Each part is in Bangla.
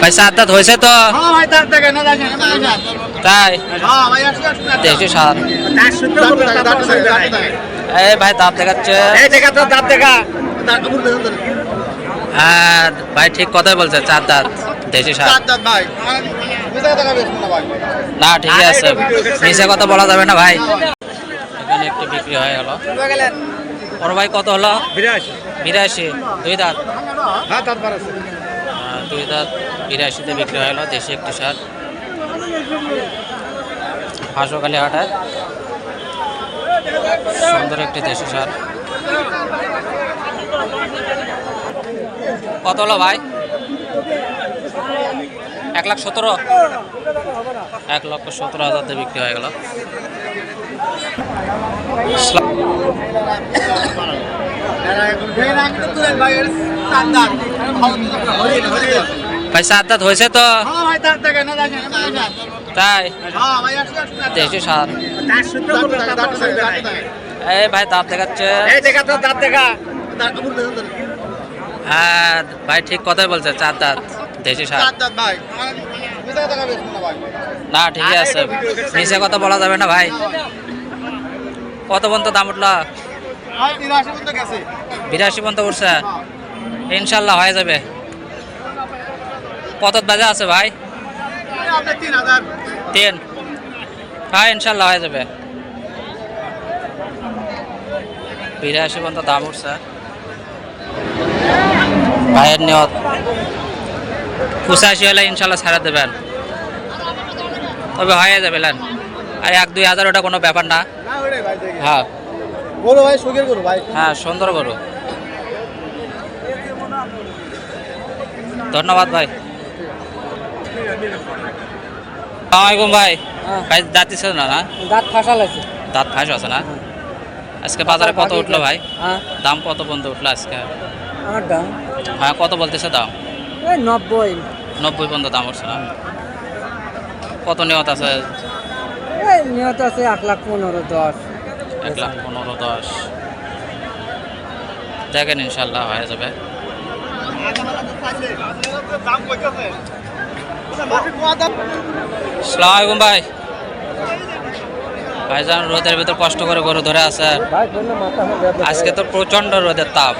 ভাই সাত দাঁত হয়েছে তো? তাই? দেশি সাত। এই ভাই দাঁত দেখাচ্ছে। হ্যাঁ ভাই ঠিক কথাই বলছে চার দাঁত দেশি সাত। না ঠিকই আছে। মিশে কথা বলা যাবে না ভাই। এখানে একটু বিক্রি হয়ে গেল। ওর ভাই কত হলো? বিরাশি। দুই দাঁত? আহ, দুই দাঁত বিরাশিতে বিক্রি হয়ে গেল দেশি একটি সার। হাঁসকালি হাটায় সুন্দর একটি দেশি সার। কত হলো ভাই? এক লাখ সতেরো? এক লক্ষ সতেরো হাজার দিয়ে বিক্রি হয়ে গেল। ভাই সাত দাঁত হয়েছে তো। তাই? দেশি সার এই ভাই দাঁত দেখাচ্ছে। হ্যাঁ ভাই ঠিক কথাই বলছে চার দাঁত দেশি সার না ঠিকই আছে। নিচে কথা বলা যাবে না ভাই। কত পর্যন্ত দাম উঠল? বিরাশি পর্যন্ত উঠছে। ইনশাল্লাহ হয়ে যাবে। কত বাজে আছে ভাই। তিন হ্যাঁ ইনশাল্লাহ হয়ে যাবে। বিরাশি পর্যন্ত দাম উঠছে। ভাইয়ের নিয়ত। পঁচাশি হলে ইনশাল্লাহ ছাড়া দেবেন। তবে হয়ে যাবে লেন। আর এক দুই হাজার ওটা কোনো ব্যাপার না। হ্যাঁ। বলো ভাই সুখের করো ভাই। হ্যাঁ সুন্দর গরু। ধন্যবাদ ভাই। আসসালামাইকুম ভাই। ভাই দাঁত দিচ্ছে না না? দাঁত ফাঁসা লাগছে দাঁত ফাঁস আছে না? আজকে বাজারে কত উঠল ভাই? হ্যাঁ। দাম কত পর্যন্ত উঠল আজকে? আমার দাম? হ্যাঁ কত বলতেছে দাম? ওই নব্বই। নব্বই পর্যন্ত দাম উঠছে না? কত নিয়ত আছে? এই নিহত আছে এক লাখ পনেরো দশ। এক লাখ পনেরো দশ। দেখেন ইনশাল্লাহ হয়ে যাবে। সালাম আলাইকুম ভাই। ভাইজান রোদের ভিতর কষ্ট করে গরু ধরে আছে। আজকে তো প্রচণ্ড রোদের তাপ।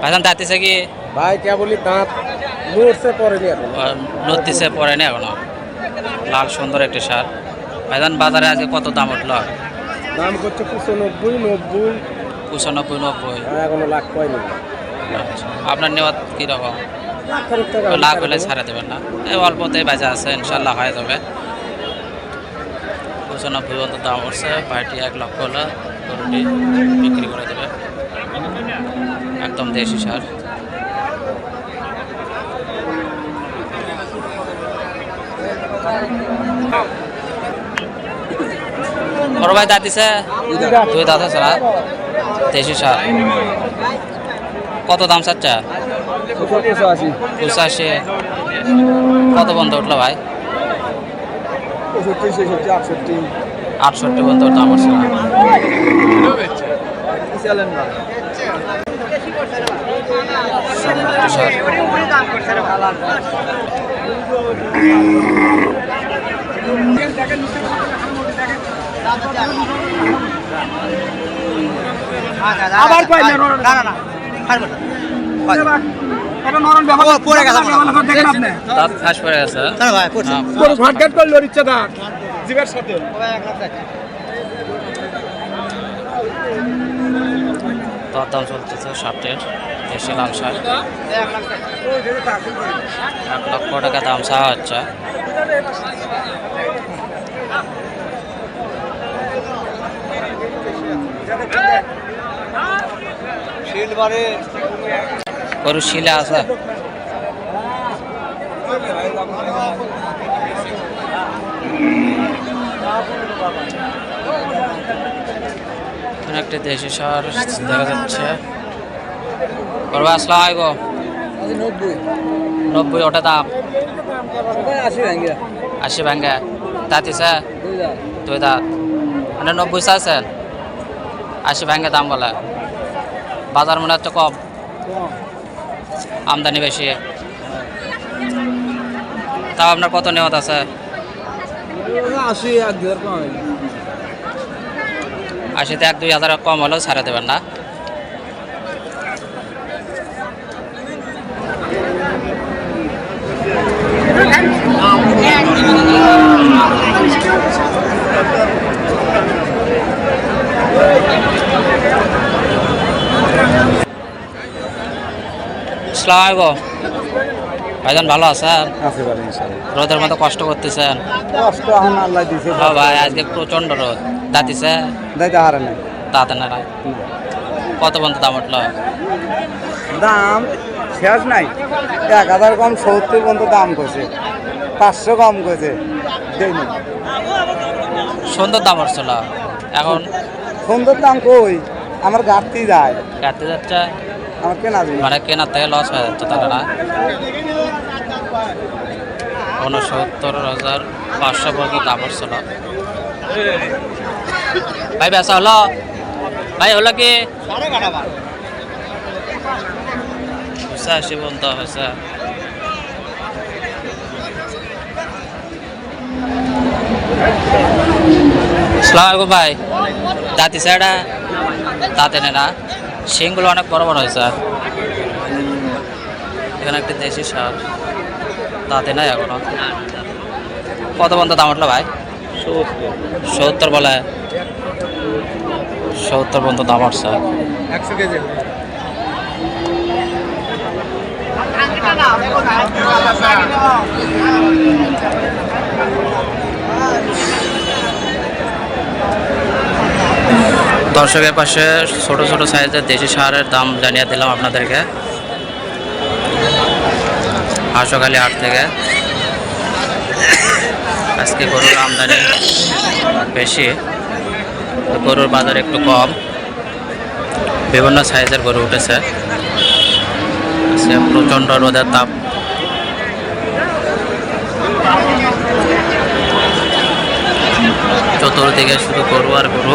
ভাইজান দাঁতিছে কি? ভাই কে বলি দাঁত। মুড়ছে পরে নিয়ে এখন। রোদ দিছে পরে নি এখনও। লাল সুন্দর একটি সার। ভাইজান বাজারে আজকে কত দাম উঠল? দাম করছে পঁচানব্বই নব্বই। পঁচানব্বই নব্বই। এখনও লাখ পাইনি আচ্ছা। আপনার নেওয়া কীরকম লাখ হলে ছাড়া দেবেন না। এই অল্পতে বাজা আছে ইনশাল্লাহ হয়ে যাবে। পঁচানব্বই পর্যন্ত দাম উঠছে। ভাইটি এক লক্ষ হলে গরুটি বিক্রি করে দেবে। একদম দেশি সার। বড় ভাই দাঁত দুই দাঁত আছে না দেশি সার কত দাম চাচ্ছা পঁচাশি কত বন্ধ উঠল ভাই আটষট্টি বন্ধ না সমুদ্র সার। আবার পাই না না না পড়ে গেছে দেখেন আপনি দাঁত ফাঁস পড়ে গেছে হ্যাঁ, পুরো ঘাটঘাট করল ইচ্ছা দাঁত জিভের সাথে দর দাম চলতেছে ষাটের দেশি লাল সার এক লক্ষ টাকা দাম চাওয়া হচ্ছে গরু শিলা আছে এখানে একটি দেশি সার দেখা যাচ্ছে। করবা আলাইকুম। নব্বই। নব্বই ওটা দাম। আশি ভেঙে আশি ভাঙ্গা। দুই দাঁত। দুই দাঁত। মানে নব্বই চাইছেন? আশি ভাঙ্গা দাম বলে। বাজার মনে হচ্ছে কম। আমদানি বেশি। তাও আপনার কত নেওয়াত আছে? আশিতে এক দুই হাজার কম হলেও ছাড়ে দেবেন না। আসসালামু আলাইকুম। ভাইজান ভালো আছেন? আছে রোদের মতো কষ্ট করতেছেন? কষ্ট এখন আল্লাহ দিছে হ্যাঁ ভাই আজকে প্রচণ্ড রোদ। দাঁতিছে দাইতে হারে নাই। দাঁতে না কত পর্যন্ত দাম উঠল? দাম শেষ নাই। এক হাজার কম সত্তর পর্যন্ত দাম করছে পাঁচশো কম করছে সুন্দর দাম উঠছিল। এখন সুন্দর দাম কই? আমার ঘাটতি যায়। কাটতে যাচ্ছে? আমার কেনা মানে কেনার থেকে লস হয়ে যাচ্ছে না? উনসত্তর হাজার পাঁচশো পর্যন্ত দাম উঠছিল ভাই বেসা হলো? ভাই, হলো কি? পঁচাশি পর্যন্ত হয়েছে। সালাম আলাইকুম ভাই। দাঁতি স্যারটা দাঁতে নে না? শিংগুলো অনেক বড় বড় হয়েছে। এখানে একটা দেশি সার। দাঁতে নাই এখনও। কত পর্যন্ত দাম উঠল ভাই? সত্তর বলে। সত্তর পর্যন্ত দাম উঠছে। একশো কেজি দর্শকের পাশে ছোট ছোট সাইজের দেশি সারের দাম জানিয়ে দিলাম আপনাদেরকে। হাঁসকালি হাট থেকে। আজকে গরুর আমদানি বেশি গরুর বাজার একটু কম। বিভিন্ন সাইজের গরু উঠেছে। আজকে প্রচণ্ড রোদের তাপ। চতুর্দিকে শুধু গরু আর গরু।